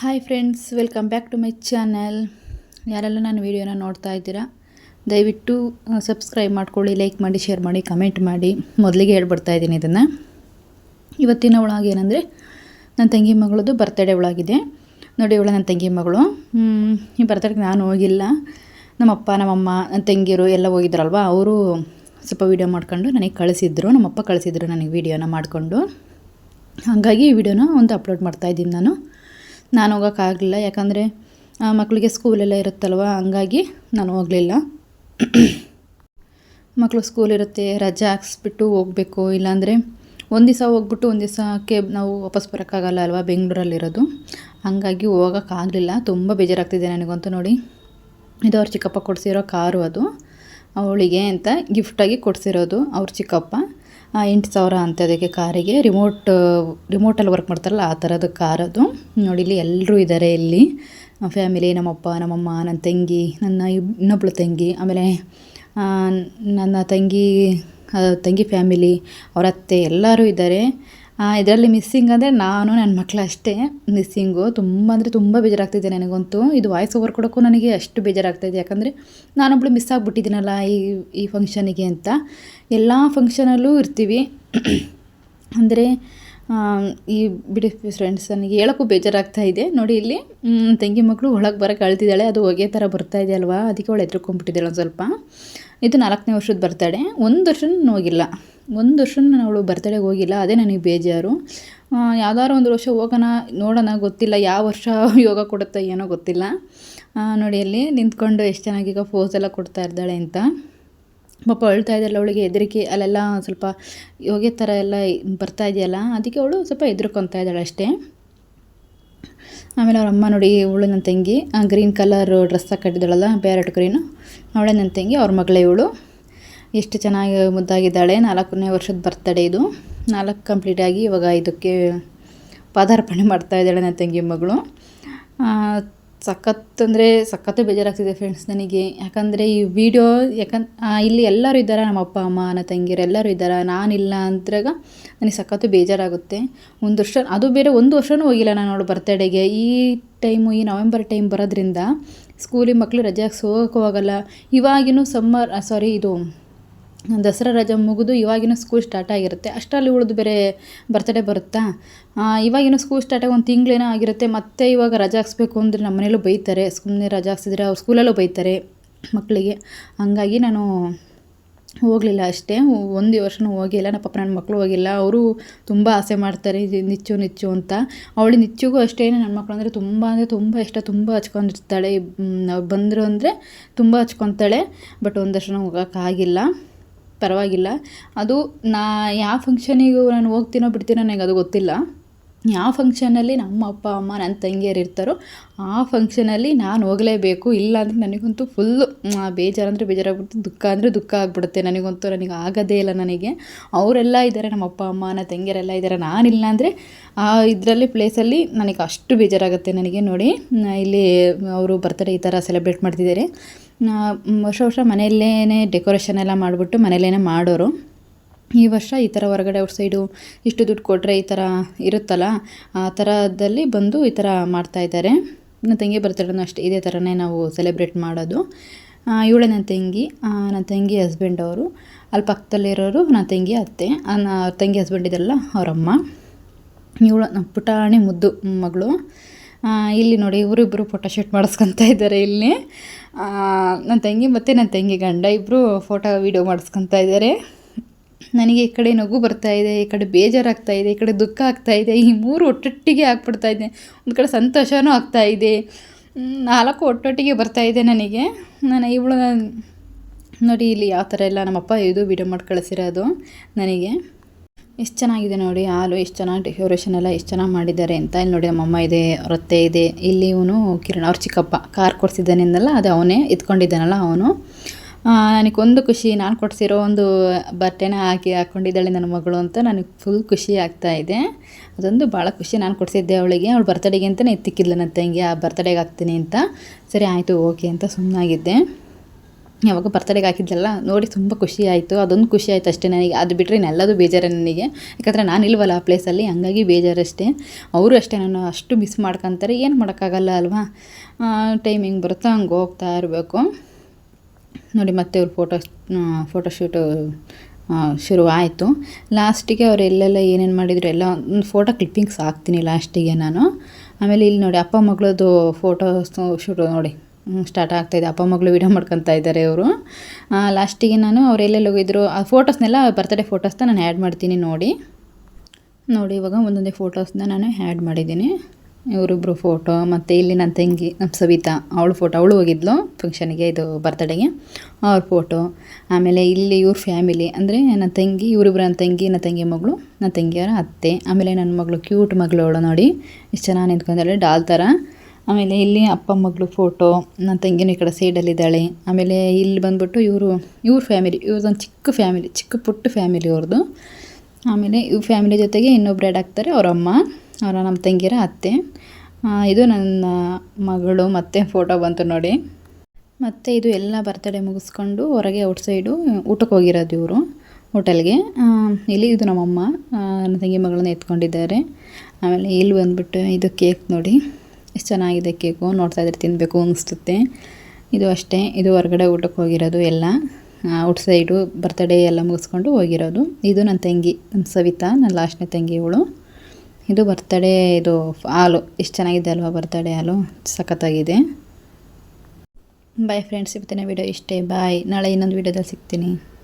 Hi friends welcome back to my channel ಯಾರೆಲ್ಲ ನಾನು ವೀಡಿಯೋನ ನೋಡ್ತಾ ಇದ್ದೀರಾ, ದಯವಿಟ್ಟು ಸಬ್ಸ್ಕ್ರೈಬ್ ಮಾಡ್ಕೊಳ್ಳಿ ಲೈಕ್ ಮಾಡಿ ಶೇರ್ ಮಾಡಿ ಕಮೆಂಟ್ ಮಾಡಿ. ಮೊದಲಿಗೆ ಹೇಳ್ಬಿಡ್ತಾ ಇದ್ದೀನಿ ಇದನ್ನು. ಇವತ್ತಿನ ಒಳಗೆ ಏನಂದರೆ ನನ್ನ ತಂಗಿ ಮಗಳದು ಬರ್ತಡೇ ಒಳಗಿದೆ ನೋಡಿ ಇವಳು ನನ್ನ ತಂಗಿ ಮಗಳು. ಈ ಬರ್ತಡೇಗೆ ನಾನು ಹೋಗಿಲ್ಲ. ನಮ್ಮಪ್ಪ, ನಮ್ಮಮ್ಮ ನನ್ನ ತಂಗಿಯರು ಎಲ್ಲ ಹೋಗಿದ್ರಲ್ವ, ಅವರು ಸ್ವಲ್ಪ ವೀಡಿಯೋ ಮಾಡ್ಕೊಂಡು ನನಗೆ ಕಳಿಸಿದ್ರು. ನಮ್ಮಪ್ಪ ಕಳಿಸಿದ್ರು ನನಗೆ ವೀಡಿಯೋನ ಮಾಡಿಕೊಂಡು. ಹಾಗಾಗಿ ಈ ವಿಡಿಯೋನ ಒಂದು ಅಪ್ಲೋಡ್ ಮಾಡ್ತಾಯಿದ್ದೀನಿ ನಾನು. ನಾನು ಹೋಗೋಕ್ಕಾಗಲಿಲ್ಲ. ಯಾಕಂದರೆ ಮಕ್ಕಳಿಗೆ ಸ್ಕೂಲೆಲ್ಲ ಇರುತ್ತಲ್ವ? ಹಂಗಾಗಿ ನಾನು ಹೋಗಲಿಲ್ಲ. ಮಕ್ಕಳು ಸ್ಕೂಲ್ ಇರುತ್ತೆ, ರಜೆ ಹಾಕ್ಸ್ಬಿಟ್ಟು ಹೋಗಬೇಕು. ಇಲ್ಲಾಂದರೆ, ಒಂದು ದಿವಸ ಹೋಗ್ಬಿಟ್ಟು ಒಂದು ದಿವಸಕ್ಕೆ ನಾವು ವಾಪಸ್ ಬರೋಕ್ಕಾಗಲ್ಲ ಅಲ್ವಾ? ಬೆಂಗಳೂರಲ್ಲಿರೋದು. ಹಾಗಾಗಿ ಹೋಗೋಕ್ಕಾಗಲಿಲ್ಲ. ತುಂಬ ಬೇಜಾರಾಗ್ತಿದೆ ನನಗಂತೂ ನೋಡಿ. ಇದು ಅವ್ರ ಚಿಕ್ಕಪ್ಪ ಕೊಡಿಸಿರೋ ಕಾರು ಅದು. ಅವಳಿಗೆ ಅಂತ ಗಿಫ್ಟಾಗಿ ಕೊಡಿಸಿರೋದು ಅವ್ರ ಚಿಕ್ಕಪ್ಪ. ಎಂಟು ಸಾವಿರ ಅದಕ್ಕೆ ಕಾರಿಗೆ ರಿಮೋಟ್ ರಿಮೋಟಲ್ಲಿ ವರ್ಕ್ ಮಾಡ್ತಾರಲ್ಲ, ಆ ಥರದ ಕಾರ್ ಅದು. ನೋಡಿ, ಇಲ್ಲಿ ಎಲ್ಲರೂ ಇದ್ದಾರೆ ಇಲ್ಲಿ. ಫ್ಯಾಮಿಲಿ ನಮ್ಮಪ್ಪ, ನಮ್ಮಮ್ಮ ನನ್ನ ತಂಗಿ, ನನ್ನ ಇನ್ನೊಬ್ಳು ತಂಗಿ, ಆಮೇಲೆ ನನ್ನ ತಂಗಿ ತಂಗಿ ಫ್ಯಾಮಿಲಿ ಅವ್ರ ಅತ್ತೆ ಎಲ್ಲರೂ ಇದ್ದಾರೆ ಇದರಲ್ಲಿ ಮಿಸ್ಸಿಂಗ್ ಅಂದರೆ ನಾನು ನನ್ನ ಮಕ್ಕಳು ಅಷ್ಟೇ. ಮಿಸ್ಸಿಂಗು ತುಂಬ ಅಂದರೆ ತುಂಬ ಬೇಜಾರಾಗ್ತಿದೆ ನನಗಂತೂ. ಇದು ವಾಯ್ಸ್ ಓವರ್ ಕೊಡೋಕ್ಕೂ ನನಗೆ ಅಷ್ಟು ಬೇಜಾರಾಗ್ತಾಯಿದೆ ಯಾಕಂದರೆ ನಾನೊಬ್ಳು ಮಿಸ್ ಆಗಿಬಿಟ್ಟಿದ್ದೀನಲ್ಲ ಈ ಈ ಫಂಕ್ಷನಿಗೆ ಅಂತ. ಎಲ್ಲ ಫಂಕ್ಷನಲ್ಲೂ ಇರ್ತೀವಿ. ಅಂದರೆ ಈ ಬಿಡಿ ಫ್ರೆಂಡ್ಸ್ ನನಗೆ ಹೇಳೋಕ್ಕೂ ಬೇಜಾರಾಗ್ತಾ ಇದೆ. ನೋಡಿ ಇಲ್ಲಿ ತಂಗಿ ಮಕ್ಕಳು ಒಳಗೆ ಬರೋಕ್ಕೆ ಅಳ್ತಿದ್ದಾಳೆ. ಅದು ಹೊಗೆ ಥರ ಬರ್ತಾ ಇದೆ ಅಲ್ವಾ? ಅದಕ್ಕೆ ಅವಳು ಎದ್ರುಕೊಂಡ್ಬಿಟ್ಟಿದ್ದಾಳೆ ಒಂದು ಸ್ವಲ್ಪ. ಇದು ನಾಲ್ಕನೇ ವರ್ಷದ ಬರ್ತಡೆ ಒಂದು ವರ್ಷ ಹೋಗಿಲ್ಲ. ಒಂದು ವರ್ಷನೂ ಅವಳು ಬರ್ತಡೆಗೆ ಹೋಗಿಲ್ಲ. ಅದೇ ನನಗೆ ಬೇಜಾರು. ಯಾವ್ದಾದ್ರು ಒಂದು ವರ್ಷ ಹೋಗೋಣ, ನೋಡೋಣ, ಗೊತ್ತಿಲ್ಲ. ಯಾವ ವರ್ಷ ಯೋಗ ಕೊಡುತ್ತೋ ಏನೋ ಗೊತ್ತಿಲ್ಲ. ನೋಡಿ ಅಲ್ಲಿ ನಿಂತ್ಕೊಂಡು ಎಷ್ಟು ಚೆನ್ನಾಗಿ ಈಗ ಪೋಸ್ ಎಲ್ಲ ಕೊಡ್ತಾ ಇದ್ದಾಳೆ ಅಂತ. ಪಾಪ ಅಳ್ತಾ ಇದ್ದಾಳೆ ಅವಳಿಗೆ ಹೆದರಿಕೆ. ಅಲ್ಲೆಲ್ಲ ಸ್ವಲ್ಪ ಯೋಗೆ ಥರ ಎಲ್ಲ ಬರ್ತಾ ಇದೆಯಲ್ಲ. ಅದಕ್ಕೆ ಅವಳು ಸ್ವಲ್ಪ ಹೆದರ್ಕೊತಾ ಇದ್ದಾಳೆ ಅಷ್ಟೇ. ಆಮೇಲೆ ಅವ್ರ ಅಮ್ಮ ನೋಡಿ ಇವಳು ನನ್ನ ತಂಗಿ ಗ್ರೀನ್ ಕಲರ್ ಡ್ರೆಸ್ ಹಾಕಿದ್ದಾಳಲ್ಲ ಪ್ಯಾರೆಟ್ ಗ್ರೀನು ಅವಳೇ ನನ್ನ ತಂಗಿ, ಅವ್ರ ಮಗಳೇ ಇವಳು. ಎಷ್ಟು ಚೆನ್ನಾಗಿ ಮುದ್ದಾಗಿದ್ದಾಳೆ. ನಾಲ್ಕನೇ ವರ್ಷದ ಬರ್ತಡೇ ಇದು. ನಾಲ್ಕು ಕಂಪ್ಲೀಟ್ ಆಗಿ ಇವಾಗ ಇದಕ್ಕೆ ಪಾದಾರ್ಪಣೆ ಮಾಡ್ತಾ ಇದ್ದಾಳೆ ನನ್ನ ತಂಗಿ ಮಗಳು. ಸಖತ್ ಅಂದರೆ ಸಖತ್ತು ಬೇಜಾರಾಗ್ತಿದೆ ಫ್ರೆಂಡ್ಸ್ ನನಗೆ. ಯಾಕಂದರೆ ಈ ವಿಡಿಯೋ ಯಾಕಂದ್ ಇಲ್ಲಿ ಎಲ್ಲರೂ ಇದ್ದಾರೆ? ನಮ್ಮ ಅಪ್ಪ, ಅಮ್ಮ ನನ್ನ ತಂಗಿಯರು ಎಲ್ಲರೂ ಇದ್ದಾರೆ? ನಾನಿಲ್ಲ ಅಂದ್ರಾಗ ನನಗೆ ಸಖತ್ತು ಬೇಜಾರಾಗುತ್ತೆ. ಒಂದು ವರ್ಷ, ಅದು ಬೇರೆ ಒಂದು ವರ್ಷವೂ ಹೋಗಿಲ್ಲ ನಾನು ನೋಡು ಬರ್ತಡೇಗೆ ಈ ಟೈಮು ಈ ನವೆಂಬರ್ ಟೈಮ್ ಬರೋದ್ರಿಂದ ಸ್ಕೂಲಿಗೆ ಮಕ್ಕಳು ರಜೆ ಹಾಕ್ಸಿ ಹೋಗೋಕ್ಕೂ ಆಗಲ್ಲ ಇವಾಗಿನೂ ಸಮ್ಮರ್ ಸಾರಿ ಇದು ದಸರಾ ರಜೆ ಮುಗಿದು ಇವಾಗಿನ ಸ್ಕೂಲ್ ಸ್ಟಾರ್ಟ್ ಆಗಿರುತ್ತೆ. ಅಷ್ಟರಲ್ಲಿ ಉಳಿದು ಬೇರೆ ಬರ್ತಡೇ ಬರುತ್ತಾ? ಇವಾಗಿನ ಸ್ಕೂಲ್ ಸ್ಟಾರ್ಟ್ ಆಗಿ ಒಂದು ತಿಂಗಳೇನೋ ಆಗಿರುತ್ತೆ. ಮತ್ತೆ ಇವಾಗ ರಜೆ ಹಾಕ್ಸ್ಬೇಕು ಅಂದರೆ ನಮ್ಮ ಮನೇಲೂ ಬೈತಾರೆ. ಸುಮ್ಮನೆ ರಜೆ ಹಾಕ್ಸಿದ್ರೆ ಅವ್ರ ಸ್ಕೂಲಲ್ಲೂ ಬೈತಾರೆ ಮಕ್ಕಳಿಗೆ ಹಂಗಾಗಿ ನಾನು ಹೋಗಲಿಲ್ಲ ಅಷ್ಟೇ. ಒಂದು ವರ್ಷನೂ ಹೋಗಿಲ್ಲ. ನಮ್ಮ ಪಾಪ ನನ್ನ ಮಕ್ಕಳು ಹೋಗಿಲ್ಲ. ಅವರು ತುಂಬ ಆಸೆ ಮಾಡ್ತಾರೆ. ನಿಚ್ಚು ನಿಚ್ಚು ಅಂತ. ಅವಳು ನಿಚ್ಚುಗೂ ಅಷ್ಟೇ. ನನ್ನ ಮಕ್ಕಳು ಅಂದರೆ ತುಂಬ ಅಂದರೆ ತುಂಬ ಇಷ್ಟ. ತುಂಬ ಹಚ್ಕೊಂಡಿರ್ತಾಳೆ. ಬಂದರು ಅಂದರೆ ತುಂಬ ಹಚ್ಕೊತಾಳೆ. ಬಟ್ ಒಂದು ವರ್ಷನೂ ಹೋಗೋಕ್ಕಾಗಿಲ್ಲ ಪರವಾಗಿಲ್ಲ. ಅದು ನಾ ಯಾವ ಫಂಕ್ಷನಿಗೂ ನಾನು ಹೋಗ್ತೀನೋ ಬಿಡ್ತೀನೋ ನನಗೆ ಅದು ಗೊತ್ತಿಲ್ಲ. ಯಾವ ಫಂಕ್ಷನಲ್ಲಿ ನಮ್ಮ ಅಪ್ಪ, ಅಮ್ಮ ನನ್ನ ತಂಗಿಯರು ಇರ್ತಾರೋ, ಆ ಫಂಕ್ಷನಲ್ಲಿ ನಾನು ಹೋಗಲೇಬೇಕು. ಇಲ್ಲ ಅಂದರೆ ನನಗಂತೂ ಫುಲ್ಲು ಬೇಜಾರಂದರೆ ಬೇಜಾರಾಗ್ಬಿಡುತ್ತೆ ದುಃಖ ಅಂದರೆ ದುಃಖ ಆಗ್ಬಿಡುತ್ತೆ. ನನಗಂತೂ ನನಗೆ ಆಗೋದೇ ಇಲ್ಲ ನನಗೆ. ಅವರೆಲ್ಲ ಇದ್ದಾರೆ, ನಮ್ಮ ಅಪ್ಪ, ಅಮ್ಮ, ನನ್ನ ತಂಗಿಯರೆಲ್ಲ ಇದ್ದಾರೆ. ನಾನಿಲ್ಲ ಅಂದರೆ ಆ ಇದರಲ್ಲಿ ಪ್ಲೇಸಲ್ಲಿ ನನಗೆ ಅಷ್ಟು ಬೇಜಾರಾಗುತ್ತೆ ನನಗೆ. ನೋಡಿ, ಇಲ್ಲಿ ಅವರು ಬರ್ತಡೇ ಈ ಥರ ಸೆಲೆಬ್ರೇಟ್ ಮಾಡ್ತಿದ್ದಾರೆ. ವರ್ಷ ವರ್ಷ ಮನೆಯಲ್ಲೇ ಡೆಕೋರೇಷನ್ ಎಲ್ಲ ಮಾಡಿಬಿಟ್ಟು ಮನೆಯಲ್ಲೇ ಮಾಡೋರು. ಈ ವರ್ಷ ಈ ಥರ ಹೊರಗಡೆ ಔಟ್ ಸೈಡು ಇಷ್ಟು ದುಡ್ಡು ಕೊಟ್ಟರೆ ಈ ಥರ ಇರುತ್ತಲ್ಲ, ಆ ಥರದಲ್ಲಿ ಬಂದು ಈ ಥರ ಮಾಡ್ತಾಯಿದ್ದಾರೆ ನನ್ನ ತಂಗಿ ಬರ್ತಡೇನೂ ಅಷ್ಟೇ, ಇದೇ ಥರನೇ ನಾವು ಸೆಲೆಬ್ರೇಟ್ ಮಾಡೋದು. ಇವಳೆ ನನ್ನ ತಂಗಿ ನನ್ನ ತಂಗಿ ಹಸ್ಬೆಂಡ್ ಅವರು. ಅಲ್ಲಿ ಪಕ್ಕದಲ್ಲಿರೋರು ನನ್ನ ತಂಗಿ ಅತ್ತೆ ನ- ತಂಗಿ ಹಸ್ಬೆಂಡ್ ಇದೆಲ್ಲ ಅವರಮ್ಮ. ಇವಳು ನಮ್ಮ ಪುಟಾಣಿ ಮುದ್ದು ಮಗಳು. ಇಲ್ಲಿ ನೋಡಿ ಇವರಿಬ್ಬರು ಫೋಟೋ ಶೂಟ್ ಮಾಡಿಸ್ಕೊತಾ ಇದ್ದಾರೆ ಇಲ್ಲಿ. ನನ್ನ ತಂಗಿ ಮತ್ತು ನನ್ನ ತಂಗಿ ಗಂಡ ಇಬ್ಬರು ಫೋಟೋ ವೀಡಿಯೋ ಮಾಡಿಸ್ಕೊತಾ ಇದ್ದಾರೆ. ನನಗೆ ಈ ಕಡೆ ನಗು ಬರ್ತಾ ಇದೆ, ಈ ಕಡೆ ಬೇಜಾರಾಗ್ತಾ ಇದೆ, ಈ ಕಡೆ ದುಃಖ ಆಗ್ತಾ ಇದೆ, ಈ ಮೂರು ಒಟ್ಟೊಟ್ಟಿಗೆ ಆಗ್ಬಿಡ್ತಾ ಇದೆ. ಒಂದು ಕಡೆ ಸಂತೋಷವೂ ಆಗ್ತಾ ಇದೆ. ನಾಲ್ಕು ಒಟ್ಟೊಟ್ಟಿಗೆ ಬರ್ತಾ ಇದೆ ನನಗೆ. ನಾನು ಇವಳು ನೋಡಿ ಇಲ್ಲಿ ಯಾವ ಥರ ಎಲ್ಲ ನಮ್ಮಪ್ಪ ಇದು ವಿಡಿಯೋ ಮಾಡಿ ಕಳಿಸಿರೋದು ನನಗೆ. ಎಷ್ಟು ಚೆನ್ನಾಗಿದೆ ನೋಡಿ, ಹಾಲು ಎಷ್ಟು ಚೆನ್ನಾಗಿ ಡೆಕೋರೇಷನ್ ಎಲ್ಲ ಎಷ್ಟು ಚೆನ್ನಾಗಿ ಮಾಡಿದ್ದಾರೆ ಅಂತ. ಇಲ್ಲಿ ನೋಡಿ ನಮ್ಮಮ್ಮ ಇದೆ, ರೊತ್ತೆ ಇದೆ. ಇಲ್ಲಿ ಇವನು ಕಿರಣ್, ಅವ್ರ ಚಿಕ್ಕಪ್ಪ. ಕಾರ್ ಕೊಡ್ಸಿದ್ದಾನೆಂದಲ್ಲ, ಅದು ಅವನೇ ಇದ್ಕೊಂಡಿದ್ದಾನಲ್ಲ ಅವನು. ನನಗೊಂದು ಖುಷಿ ನಾನು ಕೊಡಿಸಿರೋ ಒಂದು ಬಟ್ಟೆನ ಹಾಕಿ ಹಾಕ್ಕೊಂಡಿದ್ದಾಳೆ ನನ್ನ ಮಗಳು ಅಂತ ನನಗೆ ಫುಲ್ ಖುಷಿ ಆಗ್ತಾ ಇದೆ. ಅದೊಂದು ಭಾಳ ಖುಷಿ ನಾನು ಕೊಡಿಸಿದ್ದೆ ಅವಳಿಗೆ. ಅವಳು ಬರ್ತಡೇಗೆ ಅಂತಲೇ ಎತ್ತಿಕ್ಕಿಲ್ಲ ನನ್ನ ತಂಗಿ ಆ ಬರ್ತಡೇಗೆ ಹಾಕ್ತೀನಿ ಅಂತ. ಸರಿ, ಆಯಿತು, ಓಕೆ ಅಂತ ಸುಮ್ಮನಾಗಿದ್ದೆ ಯಾವಾಗ ಬರ್ತಡೇಗೆ ಹಾಕಿದ್ಲಲ್ಲ, ನೋಡಿ ತುಂಬ ಖುಷಿ ಆಯಿತು. ಅದೊಂದು ಖುಷಿ ಆಯಿತು ಅಷ್ಟೇ ನನಗೆ. ಅದು ಬಿಟ್ಟರೆ ನನ್ನ ಎಲ್ಲದು ಬೇಜಾರು ನನಗೆ. ಯಾಕಂದರೆ ನಾನು ಇಲ್ವಲ್ಲ ಆ ಪ್ಲೇಸಲ್ಲಿ ಹಂಗಾಗಿ ಬೇಜಾರಷ್ಟೇ. ಅವರು ಅಷ್ಟೇ ನಾನು ಅಷ್ಟು ಮಿಸ್ ಮಾಡ್ಕೊತಾರೆ. ಏನು ಮಾಡೋಕ್ಕಾಗಲ್ಲ ಅಲ್ವಾ? ಟೈಮಿಂಗ್ ಬರುತ್ತೋ ಹಂಗೆ ಹೋಗ್ತಾ ಇರಬೇಕು. ನೋಡಿ ಮತ್ತೆ ಅವ್ರ ಫೋಟೋ ಫೋಟೋಶೂಟು ಶುರು ಆಯಿತು. ಲಾಸ್ಟಿಗೆ ಅವ್ರು ಎಲ್ಲೆಲ್ಲ ಏನೇನು ಮಾಡಿದ್ರು ಎಲ್ಲ ಒಂದು ಫೋಟೋ ಕ್ಲಿಪ್ಪಿಂಗ್ಸ್ ಹಾಕ್ತೀನಿ ಲಾಸ್ಟಿಗೆ ನಾನು. ಆಮೇಲೆ ಇಲ್ಲಿ ನೋಡಿ ಅಪ್ಪ ಮಗಳದ್ದು ಫೋಟೋ ಶೂಟು ನೋಡಿ ಸ್ಟಾರ್ಟ್ ಆಗ್ತಾಯಿದೆ ಅಪ್ಪ ಮಗಳು ವೀಡಿಯೋ ಮಾಡ್ಕೊತಾ ಇದ್ದಾರೆ ಅವರು ಲಾಸ್ಟಿಗೆ ನಾನು ಅವ್ರು ಎಲ್ಲೆಲ್ಲಿ ಹೋಗಿದ್ರು, ಆ ಫೋಟೋಸ್ನೆಲ್ಲ ಬರ್ತಡೇ ಫೋಟೋಸ್ನ ನಾನು ಆ್ಯಡ್ ಮಾಡ್ತೀನಿ ನೋಡಿ. ನೋಡಿ ಇವಾಗ ಒಂದೊಂದೇ ಫೋಟೋಸ್ನ ನಾನು ಆ್ಯಡ್ ಮಾಡಿದ್ದೀನಿ. ಇವರಿಬ್ಬರು ಫೋಟೋ ಮತ್ತು ಇಲ್ಲಿ ನನ್ನ ತಂಗಿ ನಮ್ಮ ಸವಿತಾ, ಅವಳು ಫೋಟೋ ಅವಳು ಹೋಗಿದ್ಲು ಫಂಕ್ಷನಿಗೆ ಇದು ಬರ್ತಡೆಗೆ ಅವ್ರ ಫೋಟೋ ಆಮೇಲೆ ಇಲ್ಲಿ ಇವ್ರ ಫ್ಯಾಮಿಲಿ ಅಂದರೆ ನನ್ನ ತಂಗಿ, ಇವರಿಬ್ರು ನನ್ನ ತಂಗಿ ನನ್ನ ತಂಗಿ ಮಗಳು ನನ್ನ ತಂಗಿಯವರ ಅತ್ತೆ, ಆಮೇಲೆ ನನ್ನ ಮಗಳು ಕ್ಯೂಟ್ ಮಗಳು ಅವಳು ನೋಡಿ, ಇಷ್ಟು ಚೆನ್ನಾಗಿ ನಿಂತ್ಕೊಂಡಾಳೆ ಡಾಲ್ ಥರ ಆಮೇಲೆ ಇಲ್ಲಿ ಅಪ್ಪ ಮಗಳು ಫೋಟೋ ನನ್ನ ತಂಗಿನೂ ಈ ಕಡೆ ಸೈಡಲ್ಲಿದ್ದಾಳೆ ಆಮೇಲೆ ಇಲ್ಲಿ ಬಂದ್ಬಿಟ್ಟು ಇವರು, ಇವ್ರ ಫ್ಯಾಮಿಲಿ ಇವ್ರದ್ದೊಂದು ಚಿಕ್ಕ ಫ್ಯಾಮಿಲಿ ಚಿಕ್ಕ ಪುಟ್ಟ ಫ್ಯಾಮಿಲಿ ಅವ್ರದ್ದು ಆಮೇಲೆ ಇವ್ರ ಫ್ಯಾಮಿಲಿ ಜೊತೆಗೆ ಇನ್ನೊಬ್ರು ಆ್ಯಡ್ ಆಗ್ತಾರೆ ಅವರಮ್ಮ. ಅವರ ನಮ್ಮ ತಂಗಿರ ಅತ್ತೆ. ಇದು ನನ್ನ ಮಗಳು ಮತ್ತೆ ಫೋಟೋ ಬಂತು ನೋಡಿ. ಮತ್ತು ಇದು ಎಲ್ಲ ಬರ್ತಡೇ ಮುಗಿಸ್ಕೊಂಡು ಹೊರಗೆ ಔಟ್ಸೈಡು ಊಟಕ್ಕೆ ಹೋಗಿರೋದು ಇವರು ಹೋಟೆಲ್ಗೆ ಇಲ್ಲಿ ಇದು ನಮ್ಮಮ್ಮ ನನ್ನ ತಂಗಿ ಮಗಳನ್ನ ಎತ್ಕೊಂಡಿದ್ದಾರೆ. ಆಮೇಲೆ ಇಲ್ಲಿ ಬಂದ್ಬಿಟ್ಟು ಇದು ಕೇಕ್ ನೋಡಿ. ಎಷ್ಟು ಚೆನ್ನಾಗಿದೆ ಕೇಕು ನೋಡ್ತಾ ಇದ್ರೆ ತಿನ್ನಬೇಕು ಅನಿಸುತ್ತೆ. ಇದು ಅಷ್ಟೇ, ಇದು ಹೊರಗಡೆ ಊಟಕ್ಕೆ ಹೋಗಿರೋದು ಎಲ್ಲ. ಔಟ್ಸೈಡು ಬರ್ತಡೇ ಎಲ್ಲ ಮುಗಿಸ್ಕೊಂಡು ಹೋಗಿರೋದು. ಇದು ನನ್ನ ತಂಗಿ ನಮ್ಮ ಸವಿತಾ, ನನ್ನ ಲಾಸ್ಟ್ನೇ ತಂಗಿ ಇವಳು. ಇದು ಬರ್ತಡೇ, ಇದು ಹಾಲು. ಎಷ್ಟು ಚೆನ್ನಾಗಿದೆ ಅಲ್ವಾ ಬರ್ತಡೇ ಹಾಲು? ಸಖತ್ತಾಗಿದೆ. ಬಾಯ್ ಫ್ರೆಂಡ್ಸ್ ಇವತ್ತಿನ ವಿಡಿಯೋ ಇಷ್ಟೇ. ಬಾಯ್ ನಾಳೆ ಇನ್ನೊಂದು ವಿಡಿಯೋದಲ್ಲಿ ಸಿಗ್ತೀನಿ.